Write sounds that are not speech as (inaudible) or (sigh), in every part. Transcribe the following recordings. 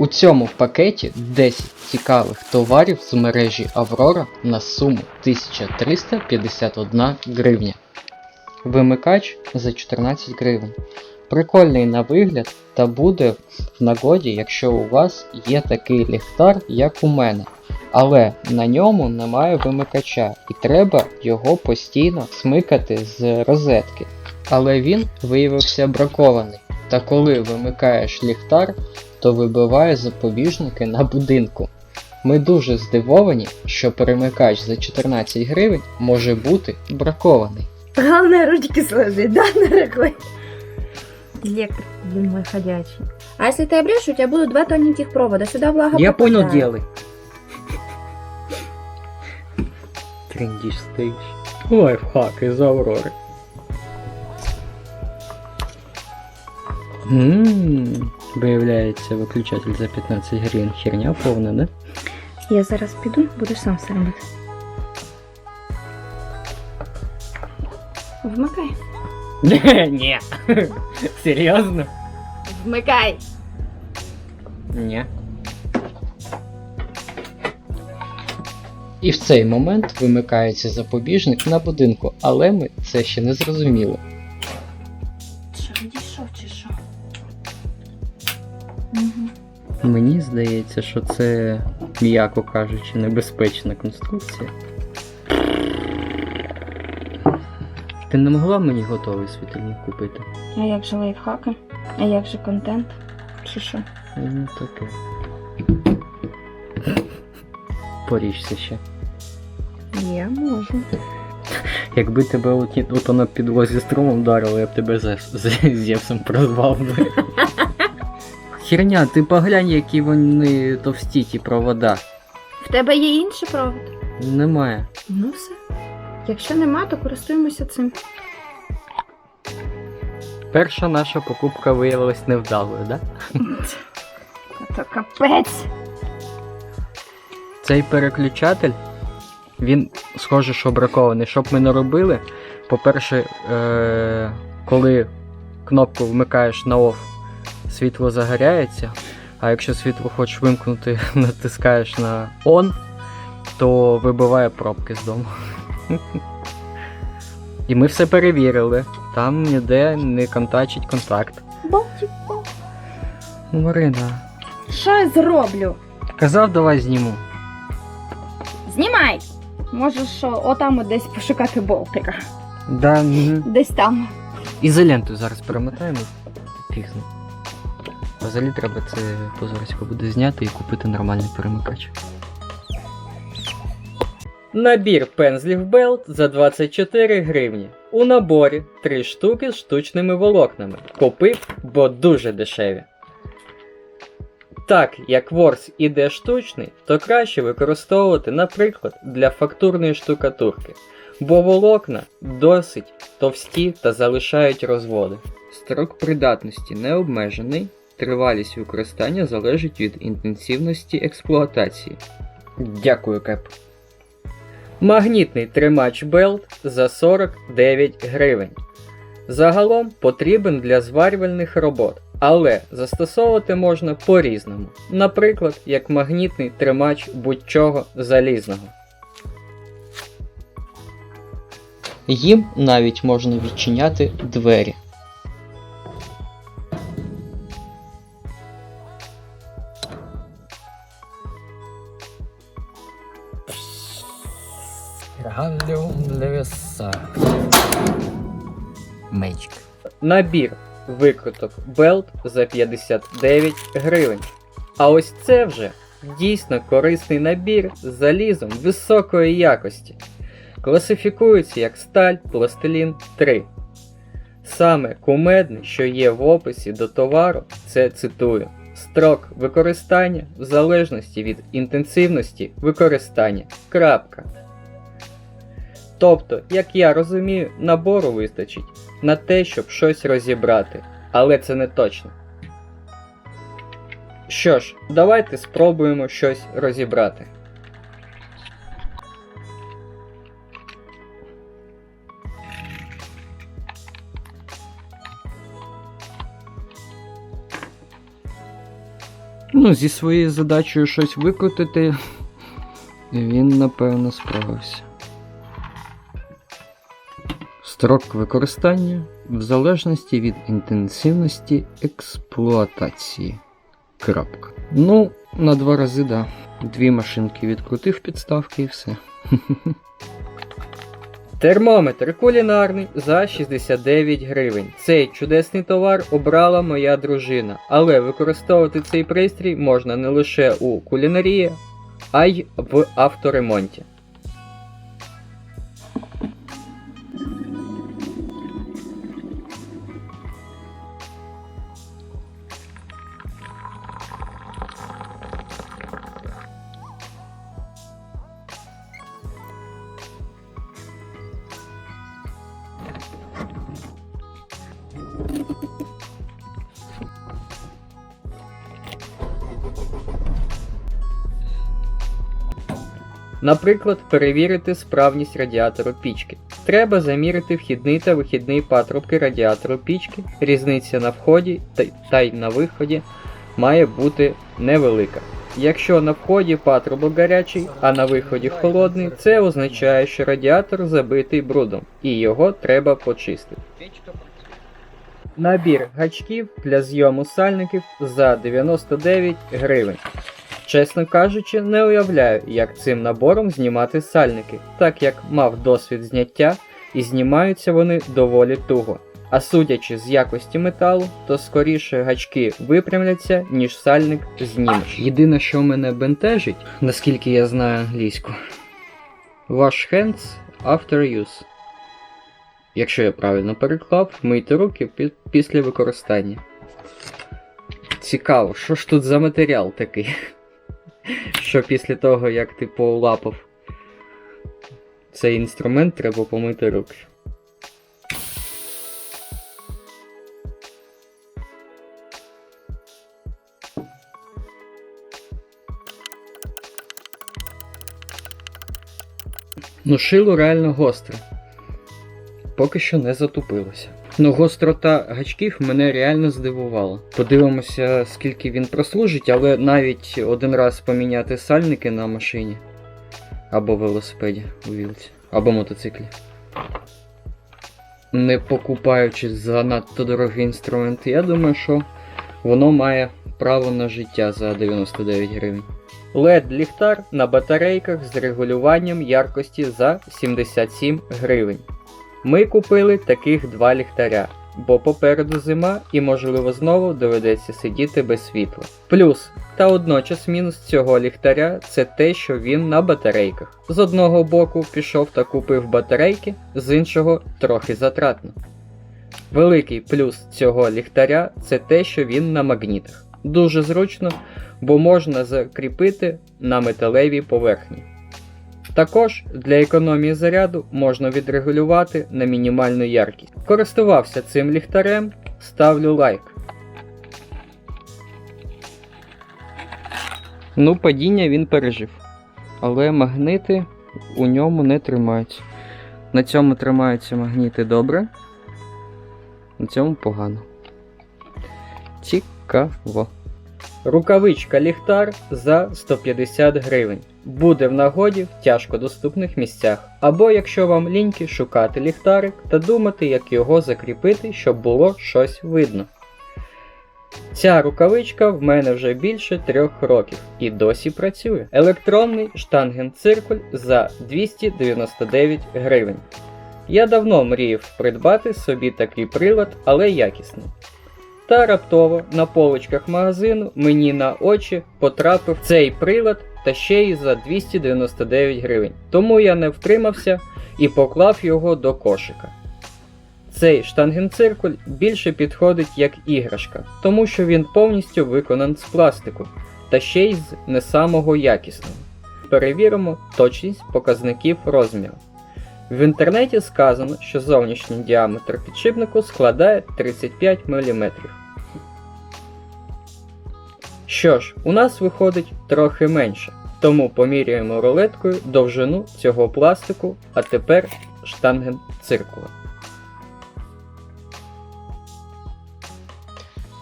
У цьому пакеті 10 цікавих товарів з мережі Аврора на суму 1351 гривня. Вимикач за 14 гривень. Прикольний на вигляд та буде в нагоді, якщо у вас є такий ліхтар, як у мене. Але на ньому немає вимикача і треба його постійно смикати з розетки. Але він виявився бракований. Та коли вимикаєш ліхтар, то вибиває запобіжники на будинку. Ми дуже здивовані, що перемикач за 14 гривень може бути бракований. Главное ручки сложить, да, дорогой? Электрик, блин, мой ходячий. А если ты обрежешь, у тебя будут два тоненьких провода. Сюда влага Я понял, попадает. делай. Трендишь, стоишь. Лайфхак из Авроры. Ммм, виявляється, виключатель за 15 гривень херня повна, да? Я зараз піду, будеш сам все робити. Вмикай. (laughs) Ні. (laughs) Серйозно? Вмикай. Ні. І в цей момент вимикається запобіжник на будинку, але ми це ще не зрозуміли. Мені здається, що це, м'яко кажучи, небезпечна конструкція. Ти не могла мені готовий світильник купити? А як же лайфхаки? А як же контент? Чи що? Ну таке. Поріжся ще. Я можу. Якби тебе от, от на підлозі струмом вдарило, я б тебе за Зевсом прозвав би. (laughs) Херня, ти поглянь, які вони товсті ті провода. В тебе є інший провод? Немає. Ну все. Якщо нема, то користуємося цим. Перша наша покупка виявилась невдалою, да? (laughs) То капець. Цей переключатель, він схоже, що бракований. Щоб ми не робили, по-перше, е- коли кнопку вмикаєш на OFF, світло загоряється, а якщо світло хочеш вимкнути, (laughs) натискаєш на ON, то вибиває пробки з дому. І ми все перевірили. Там ніде не контачить контакт. Ну, Марина, Що я зроблю? казав, давай зніму. Знімай! Можеш отам десь пошукати болтика. Да, мгм. Десь там. Ізолентою зараз перемотаємо. Фігно. Взагалі треба це позорисько буде зняти і купити нормальний перемикач. Набір пензлів Belt за 24 гривні. У наборі 3 штуки з штучними волокнами. Купив, бо дуже дешеві. Так як ворс іде штучний, то краще використовувати, наприклад, для фактурної штукатурки, бо волокна досить товсті та залишають розводи. Строк придатності не обмежений, тривалість використання залежить від інтенсивності експлуатації. Дякую, Кеп. Магнітний тримач Belt за 49 гривень. Загалом потрібен для зварювальних робот, але застосовувати можна по-різному, наприклад, як магнітний тримач будь-чого залізного. Їм навіть можна відчиняти двері. Галліум Левіса. Мечк. Набір викруток Belt за 59 гривень. А ось це вже дійсно корисний набір з залізом високої якості. Класифікується як сталь пластилін 3. Саме кумедне, що є в описі до товару, це цитую. Строк використання в залежності від інтенсивності використання. Крапка. Тобто, як я розумію, набору вистачить на те, щоб щось розібрати, але це не точно. Що ж, давайте спробуємо щось розібрати. Ну, зі своєю задачею щось викрутити, він напевно справився. Строк використання в залежності від інтенсивності експлуатації. Крапка. Ну, на два рази, да. Дві машинки відкрутив підставки і все. (laughs) Термометр кулінарний за 69 гривень. Цей чудесний товар обрала моя дружина, але використовувати цей пристрій можна не лише у кулінарії, а й в авторемонті. Наприклад, перевірити справність радіатору пічки. Треба замірити вхідний та вихідний патрубки радіатору пічки. Різниця на вході та- й на виході має бути невелика. Якщо на вході патрубок гарячий, а на виході холодний, це означає, що радіатор забитий брудом і його треба почистити. Набір гачків для зйому сальників за 99 гривень. Чесно кажучи, не уявляю, як цим набором знімати сальники, так як мав досвід зняття і знімаються вони доволі туго. А судячи з якості металу, то скоріше гачки випрямляться, ніж сальник знімеш. Єдине, що мене бентежить, наскільки я знаю англійську. Wash hands after use. Якщо я правильно переклав, мийте руки пі- після використання. Цікаво, що ж тут за матеріал такий? Що після того, як ти полапав цей інструмент, треба помити руки. Ну, шило реально гостре. Поки що не затупилося. Ну, гострота гачків мене реально здивувала. Подивимося, скільки він прослужить, але навіть один раз поміняти сальники на машині або велосипеді у вілці, або мотоциклі. Не покупаючи занадто дорогий інструмент, я думаю, що воно має право на життя за 99 гривень. led ліхтар на батарейках з регулюванням яркості за 77 гривень. Ми купили таких два ліхтаря, бо попереду зима і можливо знову доведеться сидіти без світла. Плюс та водночас мінус цього ліхтаря це те, що він на батарейках. З одного боку пішов та купив батарейки, з іншого трохи затратно. Великий плюс цього ліхтаря це те, що він на магнітах. Дуже зручно, бо можна закріпити на металевій поверхні. Також для економії заряду можна відрегулювати на мінімальну яркість. Користувався цим ліхтарем, ставлю лайк. Ну, падіння він пережив. Але магнити у ньому не тримаються. На цьому тримаються магніти добре. На цьому погано. Цікаво. Рукавичка ліхтар за 150 гривень. Буде в нагоді в тяжко доступних місцях. Або якщо вам ліньки шукати ліхтарик та думати, як його закріпити, щоб було щось видно. Ця рукавичка в мене вже більше трьох років і досі працює. Електронний штангенциркуль за 299 гривень. Я давно мріяв придбати собі такий прилад, але якісний. Та раптово на полочках магазину мені на очі потрапив цей прилад та ще й за 299 гривень. Тому я не втримався і поклав його до кошика. Цей штангенциркуль більше підходить як іграшка, тому що він повністю виконан з пластику та ще й з не самого якісного. Перевіримо точність показників розміру. В інтернеті сказано, що зовнішній діаметр підшипнику складає 35 мм. Що ж, у нас виходить трохи менше, тому поміряємо рулеткою довжину цього пластику, а тепер штангент циркула.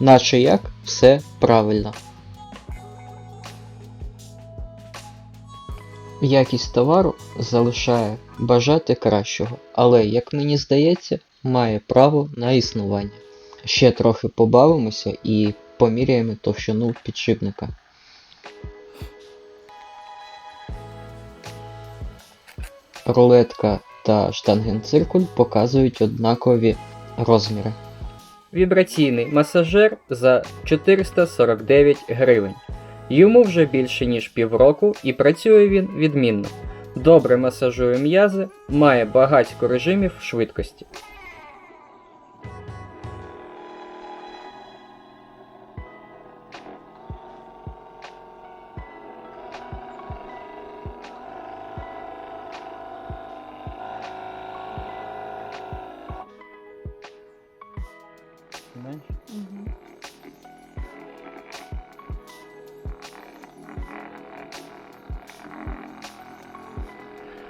Наче як все правильно. Якість товару залишає бажати кращого, але, як мені здається, має право на існування. Ще трохи побавимося і поміряємо товщину підшипника. Рулетка та штангенциркуль показують однакові розміри. Вібраційний масажер за 449 гривень. Йому вже більше ніж півроку і працює він відмінно. Добре масажує м'язи, має багатько режимів швидкості.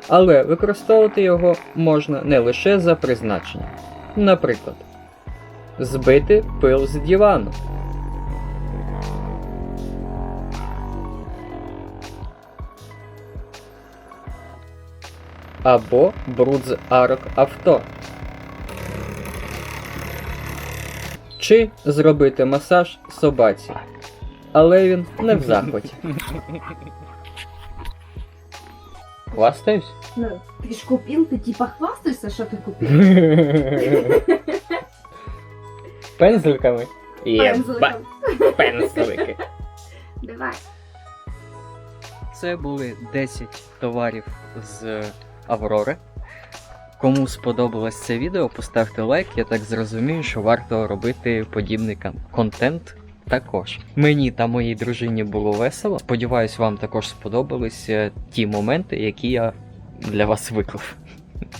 Але використовувати його можна не лише за призначенням. Наприклад, збити пил з дивану. Або бруд з арок авто. Чи зробити масаж собаці. Але він не в захваті. (laughs) Хвастаюсь? Ну, ты ж купил, ты типа хвастаешься, что ты купил? (laughs) Пензельками? Пензликом. Пензлики. (laughs) Давай. Це були 10 товарів з Аврори. Кому сподобалось це відео, поставте лайк. Я так зрозумію, що варто робити подібний кон- контент також. Мені та моїй дружині було весело. Сподіваюсь, вам також сподобались е, ті моменти, які я для вас виклав.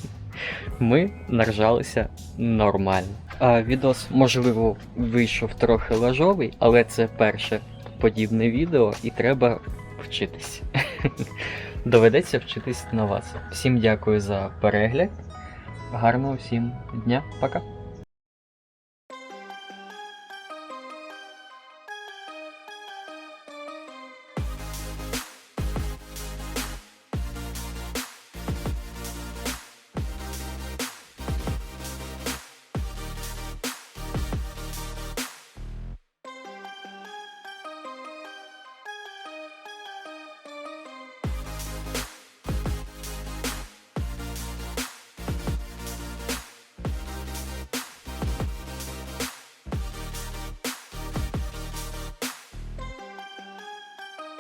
(laughs) Ми наржалися нормально. А відос, можливо, вийшов трохи лажовий, але це перше подібне відео, і треба вчитись. (laughs) Доведеться вчитись на вас. Всім дякую за перегляд. Гарного всім дня, пока.